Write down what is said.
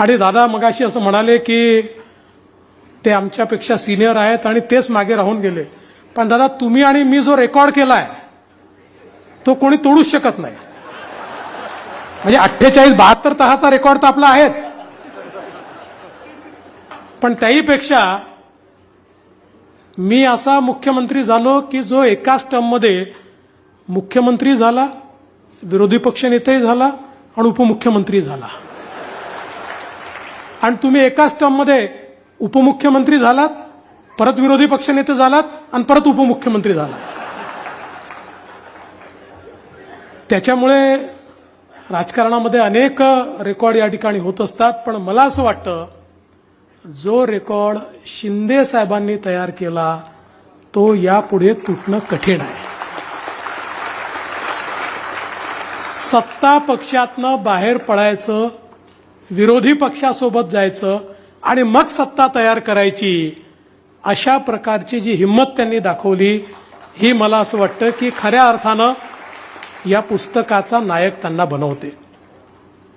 आणि दादा मगाशी असं म्हणाले की ते आमच्यापेक्षा सिनियर आहेत आणि तेच मागे राहून गेले. पण दादा तुम्ही आणि मी जो रेकॉर्ड केलाय तो कोणी तोडूच शकत नाही. म्हणजे अठ्ठेचाळीस बहात्तर तहाचा रेकॉर्ड तर आपला आहेच. पण त्याहीपेक्षा मी असा मुख्यमंत्री झालो की जो एकाच टर्ममध्ये मुख्यमंत्री झाला विरोधी पक्षनेताही झाला आणि उपमुख्यमंत्री झाला. आणि तुम्ही एकाच टर्ममध्ये उपमुख्यमंत्री झालात परत विरोधी पक्षनेते झालात आणि परत उपमुख्यमंत्री झालात. त्याच्यामुळे राजकारणामध्ये अनेक रेकॉर्ड या ठिकाणी होत असतात पण मला असं वाटतं जो रेकॉर्ड शिंदे साहेबांनी तयार केला तो यापुढे तुटणं कठीण आहे. सत्ता पक्षातनं बाहेर पडायचं विरोधी पक्षासोबत जायचं आणि मग सत्ता तयार करायची अशा प्रकारची जी हिंमत त्यांनी दाखवली ही मला असं वाटतं की खऱ्या अर्थानं या पुस्तकाचा नायक त्यांना बनवते.